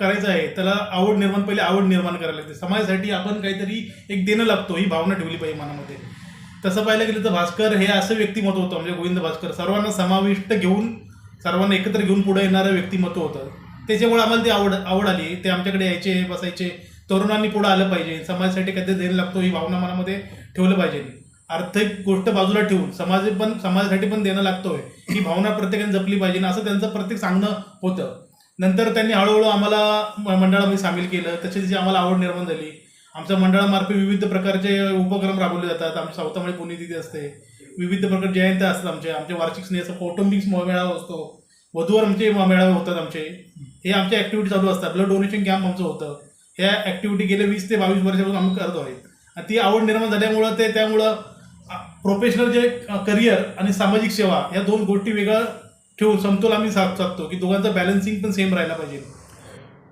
करायचं आहे त्याला आवड निर्माण पहिले आवड निर्माण करायला लागते. समाजासाठी आपण काहीतरी एक देणं लागतो ही भावना ठेवली पाहिजे मनामध्ये. तसं पाहायला गेलं तर भास्कर हे असं व्यक्तिमत्व होतं म्हणजे गोविंद भास्कर. सर्वांना समाविष्ट घेऊन सर्वांना एकत्र घेऊन पुढे येणारं व्यक्तिमत्व होतं. त्याच्यामुळे आम्हाला ती आवड आवड आली. ते आमच्याकडे यायचे बसायचे. तरुणांनी पुढे आलं पाहिजे. समाजासाठी काहीतरी देणं लागतो ही भावना मनामध्ये ठेवलं पाहिजे. आर्थिक गोष्ट बाजूला ठेवून समाज पण समाजासाठी पण देणं लागतोय. ही भावना प्रत्येकाने जपली पाहिजे असं त्यांचं प्रत्येक सांगणं होतं. नंतर त्यांनी हळूहळू आम्हाला मंडळामध्ये सामील केलं. तसेच आम्हाला आवड निर्माण झाली. आमच्या मंडळामार्फत विविध प्रकारचे उपक्रम राबवले जातात. आमच्या सावतामळी पुण्यतिथी असते. विविध प्रकार जयंत्या असतात आमच्या. आमचे वार्षिक स्नेह कौटुंबिक मेळावा असतो. वधूवर आमचे मेळावे होतात आमचे. हे आमच्या ॲक्टिव्हिटी चालू असतात. ब्लड डोनेशन कॅम्प आमचं होतं. ह्या ॲक्टिव्हिटी गेले वीस ते बावीस वर्षापासून आम्ही करतो आहे. आणि ती आवड निर्माण झाल्यामुळं ते त्यामुळं प्रोफेशनल जे करिअर आणि सामाजिक सेवा या दोन गोष्टी वेगळं ठेवून समतोल आम्ही साध साधतो की दोघांचं बॅलन्सिंग पण सेम राहायला पाहिजे.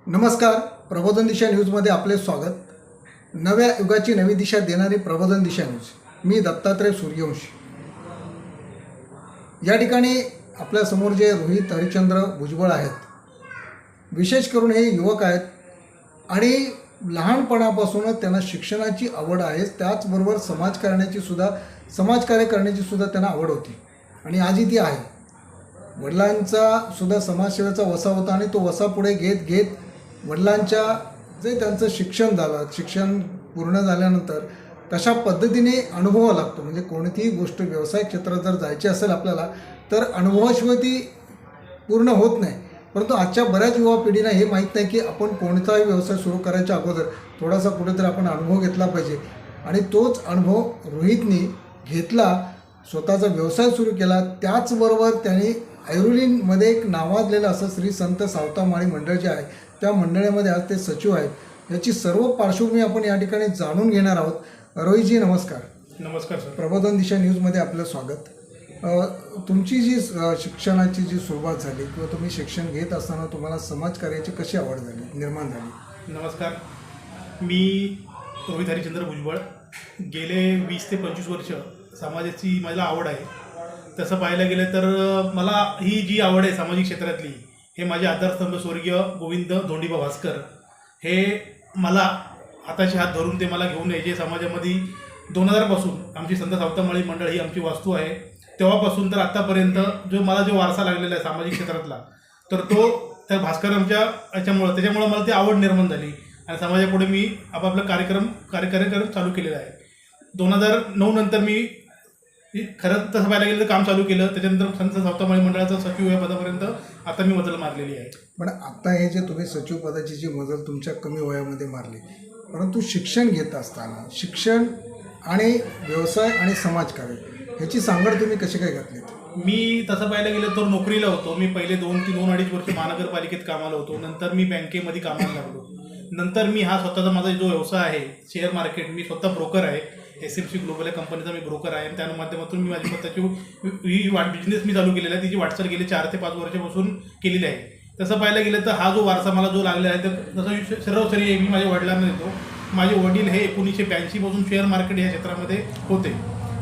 नमस्कार प्रबोधन दिशा न्यूजमध्ये आपले स्वागत. नव्या युगाची नवी दिशा देणारी प्रबोधन दिशा न्यूज मी दत्तात्रय सूर्यवंशी. या ठिकाणी आपल्यासमोर जे रोहित हरिश्चंद्र भुजबळ आहेत विशेष करून हे युवक आहेत आणि लहानपणापासूनच त्यांना शिक्षणाची आवड आहे त्याचबरोबर समाज सुद्धा समाजकार्य करण्याची सुद्धा त्यांना आवड होती. आणि आजही ती आहे. वडिलांचा सुद्धा समाजसेवेचा वसा होता आणि तो वसा पुढे घेत घेत वडिलांच्या जे त्यांचं शिक्षण झालं शिक्षण पूर्ण झाल्यानंतर तशा पद्धतीने अनुभव लागतो. म्हणजे कोणतीही गोष्ट व्यवसाय क्षेत्रात जर जायची असेल आपल्याला तर अनुभवाशिवाय ती पूर्ण होत नाही. परंतु आजच्या बऱ्याच युवा पिढीला हे माहीत नाही की आपण कोणताही व्यवसाय सुरू करायच्या अगोदर थोडासा कुठेतरी आपण अनुभव घेतला पाहिजे. आणि तोच अनुभव रोहितने घेतला स्वतःचा व्यवसाय सुरू केला. त्याचबरोबर त्याने ऐरोलीमध्ये एक नावाजलेलं असं श्री संत सावतामाळी मंडळ जे आहे त्या मंडळामध्ये आज ते सचिव आहेत. याची सर्व पार्श्वभूमी आपण या ठिकाणी जाणून घेणार आहोत. रोहितजी नमस्कार. नमस्कार सर. प्रबोधन दिशा न्यूजमध्ये आपलं स्वागत. तुमची जी शिक्षणाची जी सुरुवात झाली किंवा तुम्ही शिक्षण घेत असताना तुम्हाला समाजकार्याची कशी आवड झाली निर्माण झाली? नमस्कार. मी रोहित हरिचंद्र भुजबळ. गेले वीस ते पंचवीस वर्ष समाजाची मला आवड आहे. तसं पाहायला गेलं तर मला ही जी आवड आहे सामाजिक क्षेत्रातली हे माझे आधारस्तंभ स्वर्गीय गोविंद धोंडीबा भास्कर हे मला हाताचे हात धरून ते मला घेऊन यायचे. समाजामध्ये दोन हजारपासून आमची संत सावतामाळी मंडळ ही आमची वास्तू आहे. तेव्हापासून तर आत्तापर्यंत जो मला जो वारसा लागलेला आहे सामाजिक क्षेत्रातला तर तो त्या भास्कर आमच्या याच्यामुळं त्याच्यामुळं मला ती आवड निर्माण झाली. आणि समाजापुढे मी आपापला कार्यक्रम कार्य कार्यक्रम चालू केलेला आहे. दोन हजार नऊ नंतर मी खरं तसं पाहायला गेलं तर काम चालू केलं त्याच्यानंतर संत सावतामाळी मंडळाचा सचिव या पदापर्यंत आता मी मजल मारलेली आहे. पण आता हे जे तुम्ही सचिव पदाची जी मजल तुमच्या कमी वयामध्ये मारली परंतु शिक्षण घेत असताना शिक्षण आणि व्यवसाय आणि समाजकार्य ह्याची सांगड तुम्ही कशी काय घातली मी तसं पाहायला गेलं तर नोकरीला होतो. मी पहिले दोन ते दोन अडीच वर्ष महानगरपालिकेत कामाला होतो. नंतर मी बँकेमध्ये कामाला लागलो. नंतर मी हा स्वतःचा माझा जो व्यवसाय आहे शेअर मार्केट मी स्वतः ब्रोकर आहे. एस एम सी ग्लोबल या कंपनीचा मी ब्रोकर आहे. आणि त्या माध्यमातून मी माझी स्वतःची ही वाट बिझनेस मी चालू केलेला आहे. तिची वाटचाल गेली चार ते पाच वर्षापासून केलेली आहे. तसं पाहायला गेलं तर हा जो वारसा मला जो लागलेला आहे तर जसं सर्वसरी मी माझ्या वडिलांना देतो. माझे वडील हे एकोणीसशे ब्याऐंशीपासून शेअर मार्केट या क्षेत्रामध्ये होते.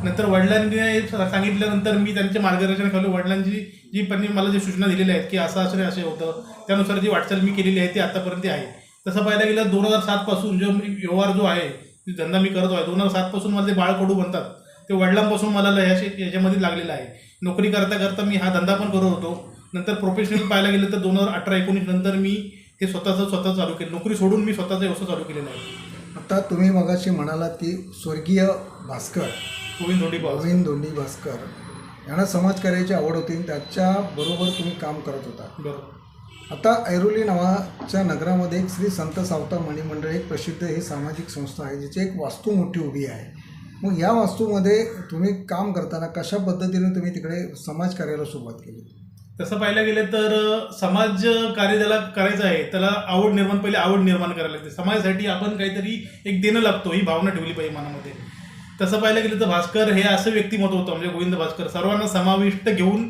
नंतर वडिलांनी सांगितल्यानंतर मी त्यांच्या मार्गदर्शनाखाली वडिलांची जी पण मला जी सूचना दिलेल्या आहेत की असं असं असे होतं त्यानुसार जी वाटचाल मी केलेली आहे ती आतापर्यंत आहे. तसं पाहायला गेलं दोन हजार सातपासून जो मी व्यवहार जो आहे धंदा मी करतो आहे. दोन हजार सातपासून मला ते बाळकडू म्हणतात ते वडिलांपासून मला याशी याच्यामध्ये लागलेलं आहे. नोकरी करता करता मी हा धंदा पण करत होतो. नंतर प्रोफेशनल पाहायला गेलं तर दोन हजार अठरा एकोणीस नंतर मी हे स्वतःचं स्वतः चालू केलं. नोकरी सोडून मी स्वतःचा व्यवसाय चालू केलेला आहे. आता तुम्ही मगाशी म्हणालात की स्वर्गीय भास्कर गोविंद धोंडी गोविंद दोंडी भास्कर यांना समाजकार्याची आवड होती त्याच्याबरोबर तुम्ही काम करत होता. बरोबर. आता ऐरोली नावाच्या नगरामध्ये एक श्री संत सावता मणिमंडळ एक प्रसिद्ध ही सामाजिक संस्था आहे जिची एक वास्तू मोठी उभी आहे. मग या वास्तूमध्ये तुम्ही काम करताना कशा पद्धतीने तुम्ही तिकडे समाजकार्याला सुरुवात केली? तसं पाहायला गेलं तर समाज कार्य ज्याला करायचं आहे त्याला आवड निर्माण पहिले आवड निर्माण करायला लागते. समाजासाठी आपण काहीतरी एक देणं लागतो ही भावना ठेवली पाहिजे मनामध्ये. तसं पाहायला गेलं तर भास्कर हे असं व्यक्तिमत्व होतं म्हणजे गोविंद भास्कर. सर्वांना समाविष्ट घेऊन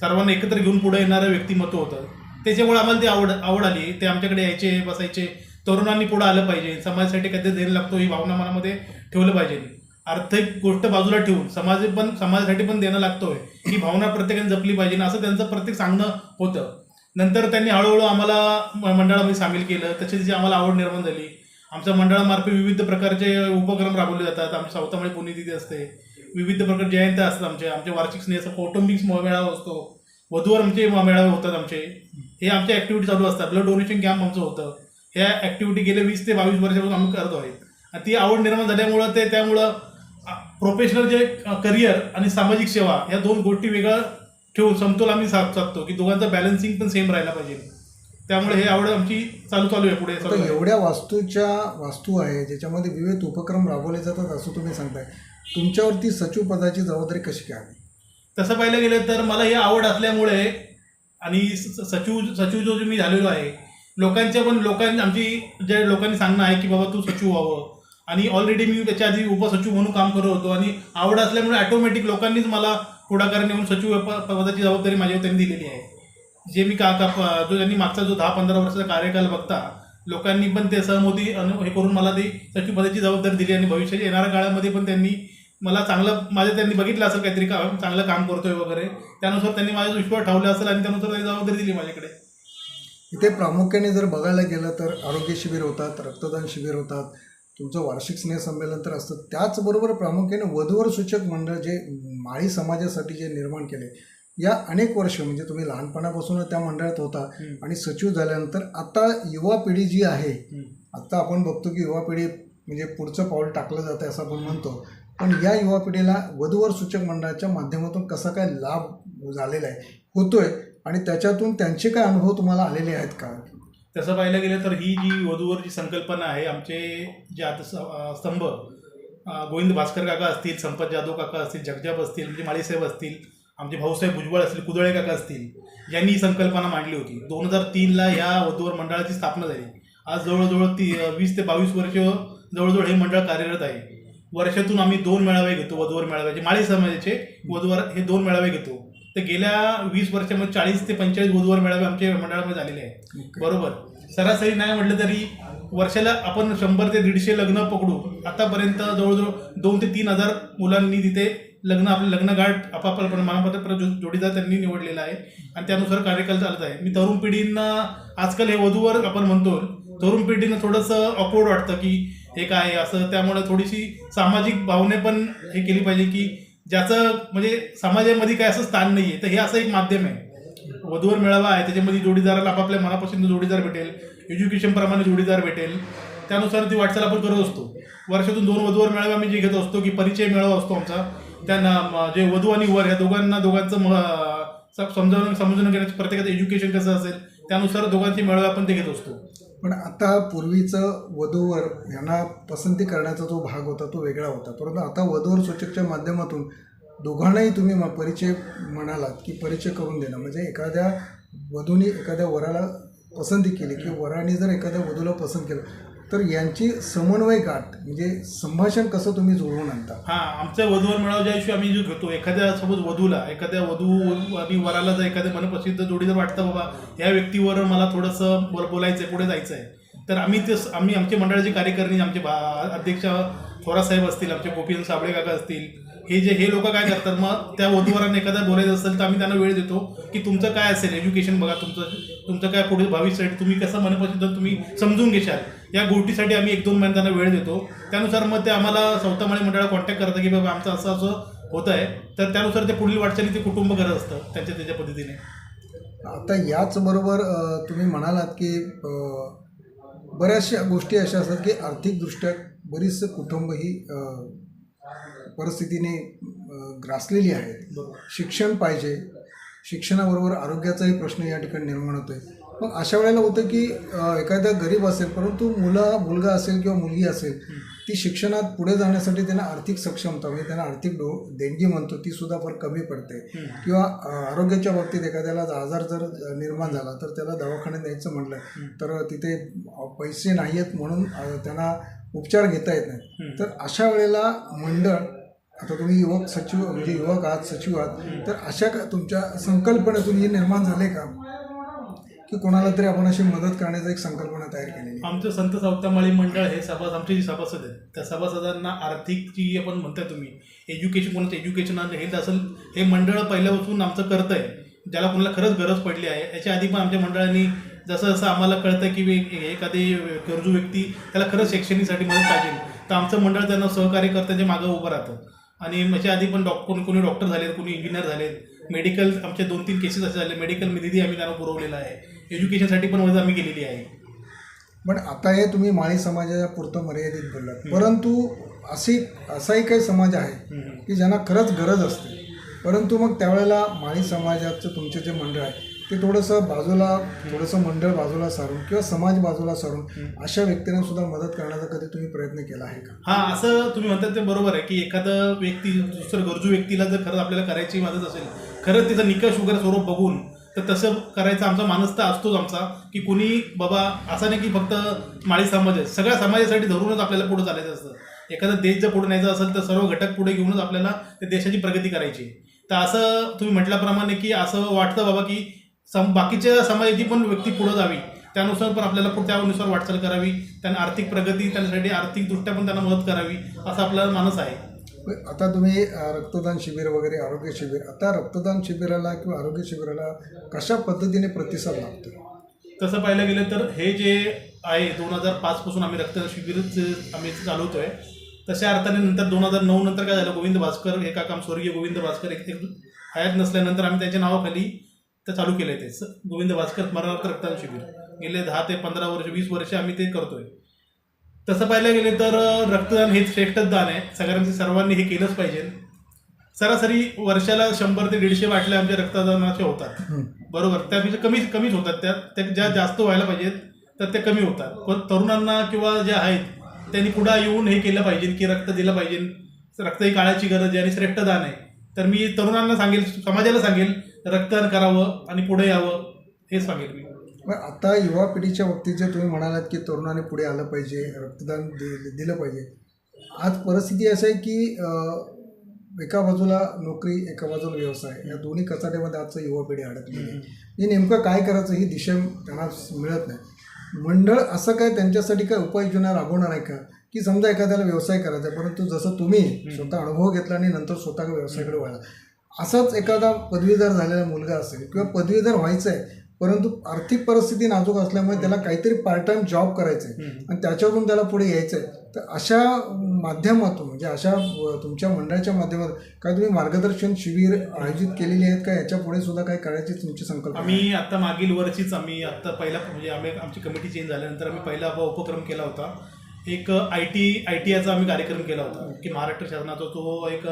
सर्वांना एकत्र घेऊन पुढे येणारं व्यक्तिमत्व होतं. त्याच्यामुळे आम्हाला ती आवड आवड आली. ते आमच्याकडे यायचे बसायचे. तरुणांनी पुढे आलं पाहिजे. समाजासाठी काहीतरी देणं लागतो ही भावना मनामध्ये ठेवलं पाहिजे. आर्थिक गोष्ट बाजूला ठेवून समाज पण समाजासाठी पण देणं लागतोय. ही भावना प्रत्येकाने जपली पाहिजे असं त्यांचं प्रत्येक सांगणं होतं. नंतर त्यांनी हळूहळू आम्हाला मंडळामध्ये सामील केलं. त्याची आम्हाला आवड निर्माण झाली. आमच्या मंडळामार्फत विविध प्रकारचे उपक्रम राबवले जातात. आमच्या सावतामाळी पुण्यतिथी असते. विविध प्रकार जयंत्या असतात आमचे. आमचे वार्षिक स्नेह कौटुंबिक मेळावा असतो. वधूवर आमचे मेळावे होतात आमचे. हे आमच्या ॲक्टिव्हिटी चालू असतात. ब्लड डोनेशन कॅम्प आमचं होतं. ह्या ॲक्टिव्हिटी गेले वीस ते बावीस वर्षापासून आम्ही करतो आहे. आणि ती आवड निर्माण झाल्यामुळं ते त्यामुळं प्रोफेशनल जे करिअर आणि सामाजिक सेवा या दोन गोष्टी वेगळं ठेवून समतोल आम्ही साध साधतो की दोघांचं बॅलन्सिंग पण सेम राहायला पाहिजे. त्यामुळे हे आवड आमची चालू चालू आहे पुढे आता. एवढ्या वास्तूच्या वास्तू आहे ज्याच्यामध्ये विविध उपक्रम राबवले जातात असं तुम्ही सांगताय. तुमच्यावरती सचिव पदाची जबाबदारी कशी काय आली तसं पाहिलं गेलं तर मला ही आवड असल्यामुळे आणि स- सचिव सचिव जो मी झालेलो आहे लोकांच्या पण लोकांनी आमची जे लोकांनी सांगणं आहे की बाबा तू सचिव व्हावं. आणि ऑलरेडी मी त्याच्या आधी उपसचिव म्हणून काम करत होतो आणि आवड असल्यामुळे ऑटोमॅटिक लोकांनीच मला पुढाकार नेऊन सचिव प- पदाची जबाबदारी माझ्यावर त्यांनी दिलेली आहे. जे मी का का जो त्यांनी मागचा जो दहा पंधरा वर्षाचा कार्यकाल बघता लोकांनी पण ते सहमती हे करून मला ती सचिव पदाची जबाबदारी दिली आणि भविष्यात येणाऱ्या काळामध्ये पण त्यांनी मला चांगलं माझं त्यांनी बघितलं असेल काहीतरी काम चांगलं काम करतोय वगैरे. त्यानुसार त्यांनी माझ्या विश्वास ठेवला असेल आणि त्यानुसार त्यांनी जबाबदारी दिली माझ्याकडे. इथे प्रामुख्याने जर बघायला गेलं तर आरोग्य शिबिर होतात रक्तदान शिबिर होतात तुमचं वार्षिक स्नेह संमेलन तर असतं. त्याचबरोबर प्रामुख्याने वधूवर सूचक मंडळ जे माळी समाजासाठी जे निर्माण केले या अनेक वर्ष म्हणजे तुम्ही लहानपणापासून त्या मंडळात होता आणि सचिव झाल्यानंतर आता युवा पिढी जी आहे आता आपण बघतो की युवा पिढी म्हणजे पुढचं पाऊल टाकलं जातं असं आपण म्हणतो. पण या युवा पिढीला वधूवर सूचक मंडळाच्या माध्यमातून कसा काय लाभ झालेला आहे होतोय आणि त्याच्यातून त्यांचे काय अनुभव तुम्हाला आलेले आहेत का? तसं पाहायला गेलं तर ही जी वधूवर जी संकल्पना आहे आमचे जे आता स- स्तंभ गोविंद भास्कर काका असतील संपत जाधव काका असतील जगजाप असतील म्हणजे माळीसाहेब असतील आमचे भाऊसाहेब भुजबळ असतील कुदळे काका असतील यांनी ही संकल्पना मांडली होती. दोन हजार तीनला या वधूवर मंडळाची स्थापना झाली. आज जवळजवळ ती वीस ते बावीस वर्ष जवळजवळ हे मंडळ कार्यरत आहे. वर्षातून आम्ही दोन मेळावे घेतो वधूवर मेळाव्याचे माळी समाजाचे वधूवर हे दोन मेळावे घेतो. तर गेल्या वीस वर्षामध्ये चाळीस ते पंचेचाळीस वधूवर मेळावे आमच्या मंडळामध्ये झालेले आहेत. बरोबर. सरासरी नाही म्हटलं तरी वर्षाला आपण शंभर ते दीडशे लग्न पकडू. आतापर्यंत जवळजवळ दोन ते तीन हजार मुलांनी तिथे लग्न आपलं लग्नगाठ आपापल्या प्रमाणपत्र जो- जोडीदार त्यांनी निवडलेला आहे. आणि त्यानुसार कार्यकाल चालत आहे. मी तरुण पिढींना आजकाल हे वधूवर आपण म्हणतो तरुण पिढीनं थोडंसं ऑकवर्ड वाटतं की हे काय आहे? असं त्यामुळे थोडीशी सामाजिक भावने पण हे केली पाहिजे की ज्याचं म्हणजे समाजामध्ये काय असं स्थान नाही आहे तर हे असं एक माध्यम आहे. वधूवर मेळावा आहे त्याच्यामध्ये जोडीदाराला आपापल्या मनापासून जोडीदार भेटेल एज्युकेशनप्रमाणे जोडीदार भेटेल. त्यानुसार ती वाटचाल आपण करत असतो. वर्षातून दोन वधूवर मेळावा आम्ही जे घेत असतो की परिचय मेळावा असतो आमचा. त्यांना जे वधू आणि वर या दोघांना दोघांचं म- समजावून समजून घेण्याचं प्रत्येकाचं एज्युकेशन कसं असेल त्यानुसार दोघांचे मेळावे आपण ते घेत असतो. पण आता पूर्वीचं वधूवर यांना पसंती करण्याचा जो भाग होता तो वेगळा होता. परंतु आता वधूवर सूचकच्या माध्यमातून दोघांनाही तुम्ही म- परिचय म्हणालात की परिचय करून देणं. म्हणजे एखाद्या वधूने एखाद्या वराला पसंती केली की वराने जर एखाद्या वधूला पसंत केलं तर यांची समन्वय गाठ म्हणजे संभाषण कसं तुम्ही जुळवून आणता? हा आमच्या वधूवर मेळावा ज्या आम्ही जो घेतो एखाद्या सपोज वधूला एखाद्या वधू आणि वराला जर एखाद्या मनप्रसिद्ध जोडी जर वाटतं बाबा या व्यक्तीवर मला थोडंसं बोल बोलायचं आहे पुढे जायचं आहे तर आम्ही ते आम्ही आमचे मंडळाची कार्यकारिणी आमचे भा अध्यक्ष थोरासाहेब असतील आमचे गोपीन साबळे काका असतील हे जे हे लोक काय करतात मग त्या वधूवरांना एखादा बोलायचं असेल तर आम्ही त्यांना वेळ देतो की तुमचं काय असेल एज्युकेशन बघा तुमचं तुमचं काय पुढे भविष्यासाठी तुम्ही कसं मनपसंत तुम्ही समजून घेशाल. या गोष्टीसाठी आम्ही एक दोन महिने त्यांना वेळ देतो. त्यानुसार मग ते आम्हाला सौतामाळी मंडळाला कॉन्टॅक्ट करतात की बाबा आमचं असं असं होत आहे तर त्यानुसार ते पुढील वाटचाली ते कुटुंब करत असतं त्यांच्या त्याच्या पद्धतीने. आता याचबरोबर तुम्ही म्हणालात की बऱ्याचशा गोष्टी अशा असतात की आर्थिकदृष्ट्या बरीचसं कुटुंब ही परिस्थितीने ग्रासलेली आहेत शिक्षण पाहिजे. शिक्षणाबरोबर आरोग्याचाही प्रश्न या ठिकाणी निर्माण होतोय. मग अशा वेळेला होतं की एखादा गरीब असेल परंतु मुला मुलगा असेल किंवा मुलगी असेल ती शिक्षणात पुढे जाण्यासाठी त्यांना आर्थिक सक्षमता म्हणजे त्यांना आर्थिक डो देणगी म्हणतो ती सुद्धा फार कमी पडते. किंवा आरोग्याच्या बाबतीत एखाद्याला आजार जर निर्माण झाला तर त्याला दवाखान्यात न्यायचं म्हटलं तर तिथे पैसे नाही आहेत म्हणून त्यांना उपचार घेता येत नाहीत. तर अशा वेळेला मंडळ आता तुम्ही युवक सचिव म्हणजे युवक आहात सचिव आहात तर अशा का तुमच्या संकल्पनेतून हे निर्माण झाले का? की कोणाला तरी आपण अशी मदत करण्याची एक संकल्पना तयार केलेली आमचं संत सावतामाळी मंडळ हे सभा आमचे जे सभासद आहेत त्या सभासदांना आर्थिक जी आपण म्हणताय तुम्ही एज्युकेशन कोणाचं एज्युकेशन हेल्थ असेल हे मंडळ पहिल्यापासून आमचं करत आहे ज्याला कोणाला खरंच गरज पडली आहे. याच्या आधी पण आमच्या मंडळाने जसं जसं आम्हाला कळतं की वे- एखादी गरजू व्यक्ती त्याला खरंच शैक्षणिकसाठी मदत पाहिजे. तर आमचं मंडळ त्यांना सहकार्य करतं जे मागं उभं राहतं. आणि याच्या आधी पण डॉक कोणी कोणी डॉक्टर झालेत कोणी इंजिनियर झालेत. मेडिकल आमचे दोन तीन केसेस असे झाले. मेडिकल निधी आम्ही त्यांना पुरवलेला आहे. एज्युकेशनसाठी पण मदत आम्ही केलेली आहे. पण आता हे तुम्ही माळी समाजाच्या पुरतं मर्यादित बोललात. परंतु अशी असाही काही समाज आहे. की ज्यांना खरंच गरज असते. परंतु मग त्यावेळेला माळी समाजाचं तुमचे जे मंडळ आहे ते थोडंसं बाजूला थोडंसं मंडळ बाजूला सारून किंवा समाज बाजूला सारून अशा व्यक्तींना सुद्धा मदत करण्याचा कधी तुम्ही प्रयत्न केला आहे का? हा असं तुम्ही म्हणतात ते बरोबर आहे की एखादं व्यक्ती दुसरं गरजू व्यक्तीला जर खरंच आपल्याला करायची मदत असेल खरंच तिचा निकष वगैरे स्वरूप बघून तर तसं करायचं आमचा मानस तर असतोच आमचा की कोणी बाबा असं नाही की फक्त माळी समाज आहे. सगळ्या समाजासाठी धरूनच आपल्याला पुढे चालायचं असतं. एखादा देश जर पुढे न्यायचा असेल तर सर्व घटक पुढे घेऊनच आपल्याला त्या देशाची प्रगती करायची. तर असं तुम्ही म्हटल्याप्रमाणे की असं वाटतं बाबा की सम बाकीच्या समाजाची पण व्यक्ती पुढे जावी. त्यानुसार पण आपल्याला पुढे त्यानुसार वाटचाल करावी. त्यांना आर्थिक प्रगती त्यांच्यासाठी आर्थिकदृष्ट्या पण त्यांना मदत करावी असा आपला मानस आहे. आता तुम्ही रक्तदान शिबिर वगैरे आरोग्य शिबिर आता रक्तदान शिबिराला किंवा आरोग्य शिबिराला कशा पद्धतीने प्रतिसाद लागतो तसं पाहायला गेलं तर हे जे आहे दोन हजार पाचपासून आम्ही रक्त शिबिरच आम्ही चालवतोय. तशा अर्थाने नंतर दोन हजार नऊ नंतर काय झालं? गोविंद भास्कर हे काम स्वर्गीय गोविंद भास्कर एक एक हयात नसल्यानंतर आम्ही त्याच्या नावाखाली ते चालू केलं आहे ते गोविंद भास्कर स्मरणार्थ रक्तदान शिबिर. गेले दहा ते पंधरा वर्ष वीस वर्ष आम्ही ते करतोय. तसं पाहायला गेले तर रक्तदान हे श्रेष्ठच दान आहे. सगळ्यांनी सर्वांनी हे केलंच पाहिजे. सरासरी वर्षाला शंभर ते दीडशे बाटल्या आमच्या रक्तदानाच्या होतात. बरोबर. त्यापेक्षा कमी कमीच होतात. त्या त्या ज्या जास्त व्हायला पाहिजेत तर त्या कमी होतात. पण तरुणांना किंवा जे आहेत त्यांनी पुढे येऊन हे केलं पाहिजे की रक्त दिलं पाहिजे. रक्त ही काळाची गरज आहे आणि श्रेष्ठ दान आहे. तर मी तरुणांना सांगेल समाजाला सांगेल रक्तदान करावं आणि पुढे यावं हे मग आता युवा पिढीच्या बाबतीत जे तुम्ही म्हणालात की तरुणाने पुढे आलं पाहिजे रक्तदान दिलं पाहिजे. आज परिस्थिती अशी आहे की एका बाजूला नोकरी एका बाजूला व्यवसाय. या दोन्ही कचाट्यामध्ये आजचं युवा पिढी अडकलेली आहे. नेमकं काय करायचं ही दिशा त्यांना मिळत नाही. मंडळ असं काय त्यांच्यासाठी काय उपाययोजना राबवणार आहे का? की समजा एखाद्याला व्यवसाय करायचा आहे परंतु जसं तुम्ही स्वतः अनुभव घेतला आणि नंतर स्वतः व्यवसायाकडे वळला. असाच एखादा पदवीधर झालेला मुलगा असेल किंवा पदवीधर व्हायचं आहे परंतु आर्थिक परिस्थिती नाजूक असल्यामुळे त्याला काहीतरी पार्ट टाइम जॉब करायचं आहे आणि त्याच्यावरून त्याला पुढे यायचं आहे तर अशा माध्यमातून म्हणजे अशा तुमच्या मंडळाच्या माध्यमातून काय तुम्ही मार्गदर्शन शिबिर आयोजित केलेली आहेत का? याच्यापुढे सुद्धा काय करायची तुमची संकल्पना आहे? आम्ही आता मागील वर्षीच आम्ही आता पहिला म्हणजे आम्ही आमची कमिटी चेंज झाल्यानंतर आम्ही पहिला उपक्रम केला होता. एक आय टी आय टी आयचा आम्ही कार्यक्रम केला होता. की महाराष्ट्र शासनाचा तो एक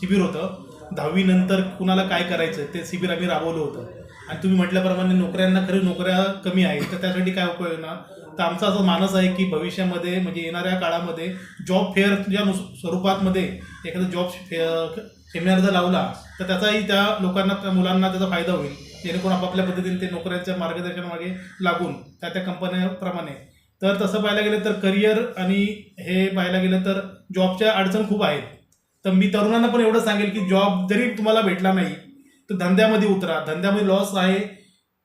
शिबिर होतं. दहावी नंतर कुणाला काय करायचं ते शिबिर आम्ही राबवलं होतं. आणि तुम्ही म्हटल्याप्रमाणे नोकऱ्यांना खरं नोकऱ्या कमी आहेत. तर त्यासाठी काय उपयोग ना तर आमचा असं मानस आहे की भविष्यामध्ये म्हणजे येणाऱ्या काळामध्ये जॉब फेअर नुस- स्वरूपातमध्ये एखादा जॉब फेअर सेमिनार जर लावला तर त्याचाही त्या लोकांना त्या मुलांना त्याचा फायदा होईल. जेणेकरून आपापल्या पद्धतीने ते नोकऱ्यांच्या मार्गदर्शनामागे लागून त्या त्या कंपन्याप्रमाणे. तर तसं पाहायला गेलं तर करिअर आणि हे पाहायला गेलं तर जॉबच्या अडचण खूप आहेत. तर मी तरुणांना पण एवढं सांगेल की जॉब जरी तुम्हाला भेटला नाही तर धंद्यामध्ये उतरा. धंद्यामध्ये लॉस आहे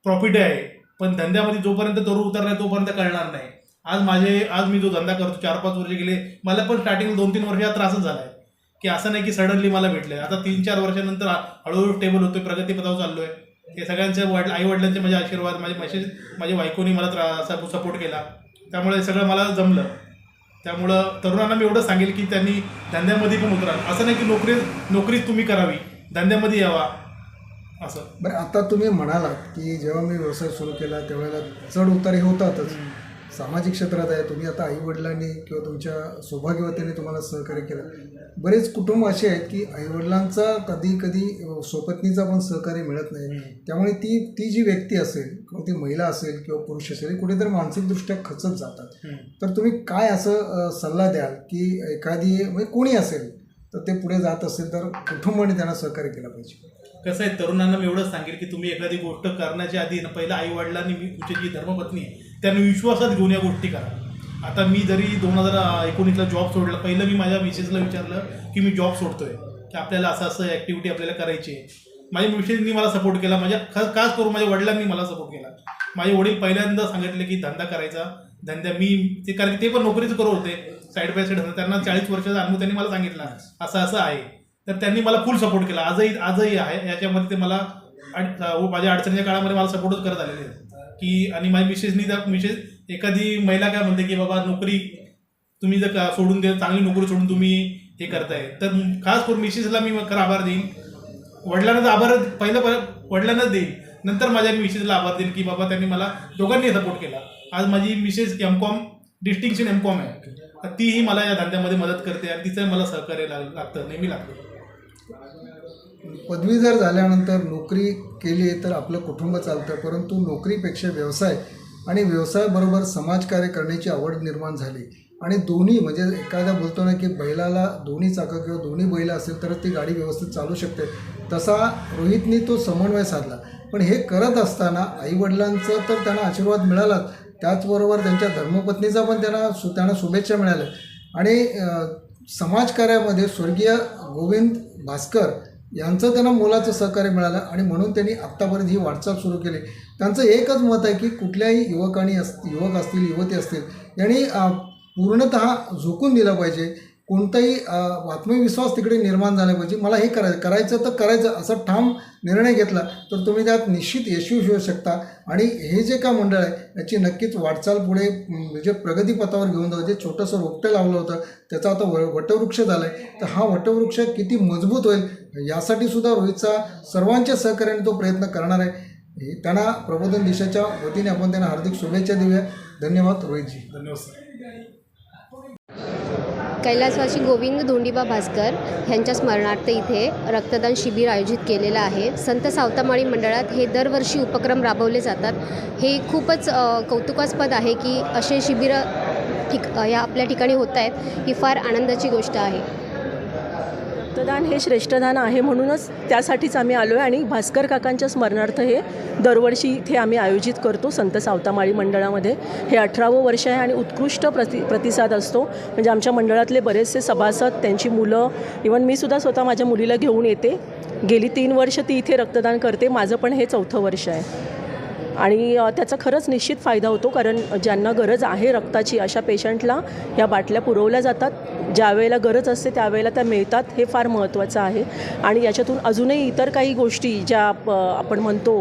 प्रॉफिट आहे पण धंद्यामध्ये जोपर्यंत तरुण उतरला तोपर्यंत कळणार नाही. आज माझे आज मी जो धंदा करतो चार पाच वर्ष गेले मला पण स्टार्टिंग दोन तीन वर्ष त्रासच झाला आहे की असं नाही की सडनली मला भेटलंय. आता तीन चार वर्षानंतर हळूहळू स्टेबल होतोय प्रगतीपथावर चाललोय. हे सगळ्यांचे वड आई वडिलांचे माझे आशीर्वाद माझे मेसेज माझ्या बायकोनी मला त्रा सपोर्ट केला. त्यामुळे सगळं मला जमलं. त्यामुळं तरुणांना मी एवढं सांगेल की त्यांनी धंद्यामध्ये पण उतरा असं नाही की नोकरी नोकरीच तुम्ही करावी. धंद्यामध्ये यावा. असं. बरं आता तुम्ही म्हणालात की जेव्हा मी व्यवसाय सुरू केला त्यावेळेला चढ उतार हे होतातच सामाजिक क्षेत्रात आहे तुम्ही आता आई वडिलांनी किंवा तुमच्या सौभाग्यवतीने तुम्हाला सहकार्य केलं. बरेच कुटुंब असे आहेत की आई वडिलांचा कधी कधी स्वपत्नीचा पण सहकार्य मिळत नाही. त्यामुळे ती ती जी व्यक्ती असेल किंवा ती महिला असेल किंवा पुरुष असेल कुठेतरी मानसिकदृष्ट्या खचत जातात. तर तुम्ही काय असं सल्ला द्याल की एखादी म्हणजे कोणी असेल तर ते पुढे जात असेल तर कुटुंबाने त्यांना सहकार्य केलं पाहिजे. कसं आहे तरुणांना मी एवढंच सांगेल की तुम्ही एखादी गोष्ट करण्याच्या आधी ना पहिला आई वडिलांनी मी तुमची जी धर्मपत्नी आहे त्यांनी विश्वासात घेऊन या गोष्टी करा. आता मी जरी दोन हजार एकोणीसला जॉब सोडला पहिलं मी माझ्या मिसेसला विचारलं की मी जॉब सोडतोय. की आपल्याला असं असं ॲक्टिव्हिटी आपल्याला करायची आहे. माझ्या मिसेसनी मला सपोर्ट केला. माझ्या खास खास करून माझ्या वडिलांनी मला सपोर्ट केला. माझे वडील पहिल्यांदा सांगितले की धंदा करायचा. धंदा मी ते कारण की ते पण नोकरीच करत होते. साईड बाय साईड त्यांना चाळीस वर्षाचा अनुभव त्यांनी मला सांगितला. असं असं आहे. तर त्यांनी मला फुल सपोर्ट केला. आजही आजही आहे. याच्यामध्ये ते मला माझ्या अडचणीच्या काळामध्ये मला सपोर्टच करत आलेले आहेत. की आणि माझी मिसेसनी जर मिसेस एखादी महिला काय म्हणते की बाबा नोकरी तुम्ही जर का सोडून दे चांगली नोकरी सोडून तुम्ही हे करताय. तर खास करून मिसेसला मी खरं आभार देईन. वडिलांना आभार पहिलं वडिलांनाच देईन. नंतर माझ्या मिसेसला आभार देईन की बाबा त्यांनी मला दोघांनी सपोर्ट केला. आज माझी Mrs M Com distinction M Com आहे. तीही मला या धंद्यामध्ये मदत करते आणि तिचं मला सहकार्य लाग- लागतं नेहमी लागतं. पदवी जर झाल्यानंतर नोकरी केली तर आपलं कुटुंब चालतं परंतु नोकरीपेक्षा व्यवसाय आणि व्यवसायाबरोबर समाजकार्य करण्याची आवड निर्माण झाली. आणि दोन्ही म्हणजे एखादा बोलतो ना की बैलाला दोन्ही चाकं किंवा दोन्ही बैल असेल तरच ती गाडी व्यवस्थित चालू शकते. तसा रोहितनी तो समन्वय साधला. पण हे करत असताना आईवडिलांचं तर त्यांना आशीर्वाद मिळालाच. त्याचबरोबर त्यांच्या धर्मपत्नीचा पण त्यांना सु त्यांना शुभेच्छा मिळाल्या. आणि समाजकार्यामध्ये स्वर्गीय गोविंद भास्कर यांचं त्यांना मोलाचं सहकार्य मिळालं आणि म्हणून त्यांनी आत्तापर्यंत ही वाटचाल सुरू केली. त्यांचं एकच मत आहे की कुठल्याही युवकांनी अस युवक असतील युवती असतील यांनी पूर्णतः पूर्णत झोकून दिलं पाहिजे. कोणताही आत्मविश्वास तिकडे निर्माण झाला पाहिजे. मला हे करायचं करायचं तर करायचं असा ठाम निर्णय घेतला तर तुम्ही त्यात निश्चित यशस्वी होऊ शकता. आणि हे जे का मंडळ आहे याची नक्कीच वाटचाल पुढे म्हणजे प्रगतीपथावर घेऊन जाऊ. जे छोटंसं रोपटं लावलं होतं त्याचा आता व वटवृक्ष झाला आहे तर हा वटवृक्ष किती मजबूत होईल यासाठी सुद्धा रोहितचा सर्वांच्या सहकार्याने तो प्रयत्न करणार आहे. हे त्यांना प्रबोधन दिशाच्या वतीने आपण त्यांना हार्दिक शुभेच्छा देऊया. धन्यवाद रोहितजी. धन्यवाद सर. कैलासवासी गोविंद धोंडीबा भास्कर यांच्या स्मरणार्थ इथे रक्तदान शिबिर आयोजित केलेलं आहे. संत सावतामाळी मंडळात हे दरवर्षी उपक्रम राबवले जातात. हे खूपच कौतुकास्पद आहे की असे शिबिरं ठिक या आपल्या ठिकाणी होत आहेत ही फार आनंदाची गोष्ट आहे. रक्तदान हे श्रेष्ठदान आहे म्हणूनच त्यासाठीच आम्ही आलो आहे आणि भास्कर काकांच्या स्मरणार्थ हे दरवर्षी इथे आम्ही आयोजित करतो संत सावतामाळी मंडळामध्ये. हे अठरावं वर्ष आहे आणि उत्कृष्ट प्रति प्रतिसाद असतो. म्हणजे आमच्या मंडळातले बरेचसे सभासद त्यांची मुलं इवन मी सुद्धा स्वतः माझ्या मुलीला घेऊन येते. गेली तीन वर्ष ती इथे रक्तदान करते. माझं पण हे चौथं वर्ष आहे. आणि त्याचा खरंच निश्चित फायदा होतो कारण ज्यांना गरज आहे रक्ताची अशा पेशंटला या बाटल्या पुरवल्या जातात. ज्या वेळेला गरज असते त्यावेळेला त्या मिळतात हे फार महत्त्वाचं आहे. आणि याच्यातून अजूनही इतर काही गोष्टी ज्या आपण म्हणतो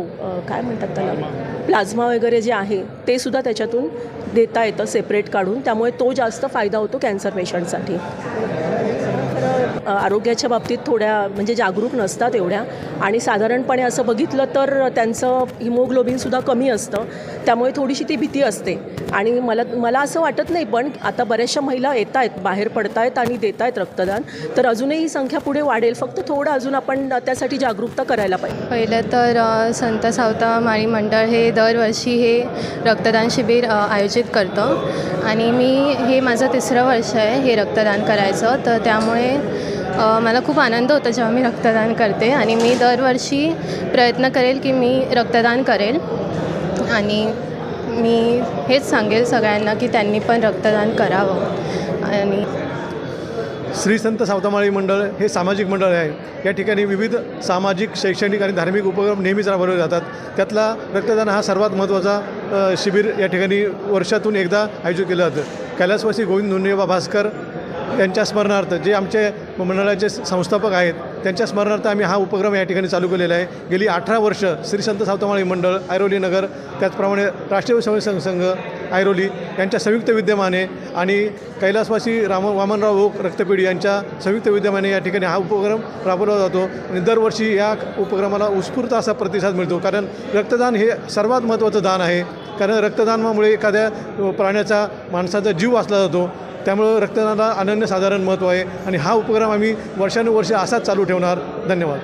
काय म्हणतात त्याला? प्लाझ्मा वगैरे जे आहे ते सुद्धा त्याच्यातून देता येतं सेपरेट काढून. त्यामुळे तो जास्त फायदा होतो कॅन्सर पेशंटसाठी. आरोग्याच्या बाबतीत थोड्या म्हणजे जागरूक नसतात एवढ्या. आणि साधारणपणे असं बघितलं तर त्यांचं हिमोग्लोबिनसुद्धा कमी असतं. त्यामुळे थोडीशी ती भीती असते. आणि मला मला असं वाटत नाही पण आता बऱ्याचशा महिला येत आहेत बाहेर पडत आहेत आणि देत आहेत रक्तदान. तर अजूनही ही संख्या पुढे वाढेल. फक्त थोडं अजून आपण त्यासाठी जागरूकता करायला पाहिजे. पहिलं तर संत सावता माळी मंडळ हे दरवर्षी हे रक्तदान शिबिर आयोजित करतं. आणि मी हे माझं तिसरं वर्ष आहे हे रक्तदान करायचं. तर त्यामुळे मला खूप आनंद होतो जेव्हा मी रक्तदान करते आणि मी दरवर्षी प्रयत्न करेल की मी रक्तदान करेल. आणि मी हेच सांगेल सगळ्यांना की त्यांनी पण रक्तदान करावं. आणि श्री संत सावतामाळी मंडळ हे सामाजिक मंडळ आहे. या ठिकाणी विविध सामाजिक शैक्षणिक आणि धार्मिक उपक्रम नेहमीच राबवले जातात. त्यातला रक्तदान हा सर्वात महत्त्वाचा शिबिर या ठिकाणी वर्षातून एकदा आयोजित केलं जातं. कैलासवासी गोविंद धोंडीबा भास्कर यांच्या स्मरणार्थ जे आमचे मंडळाचे संस्थापक आहेत. त्यांच्या स्मरणार्थ आम्ही हा उपक्रम या ठिकाणी चालू केलेला आहे. गेली अठरा वर्ष श्री संत सावतामाळी मंडळ ऐरोली नगर त्याचप्रमाणे राष्ट्रीय स्वयंसेवक संघ ऐरोली यांच्या संयुक्त विद्यमाने आणि कैलासवासी राम वामनराव ओक रक्तपेढी यांच्या संयुक्त विद्यमाने या ठिकाणी हा उपक्रम राबवला जातो. आणि दरवर्षी या उपक्रमाला उत्स्फूर्त असा प्रतिसाद मिळतो. कारण रक्तदान हे सर्वात महत्त्वाचं दान आहे. कारण रक्तदानामुळे एखाद्या प्राण्याचा माणसाचा जीव वाचला जातो. त्यामुळं रक्तदानाला अनन्यसाधारण महत्त्व आहे. आणि हा उपक्रम आम्ही वर्षानुवर्षे असाच चालू ठेवणार. धन्यवाद.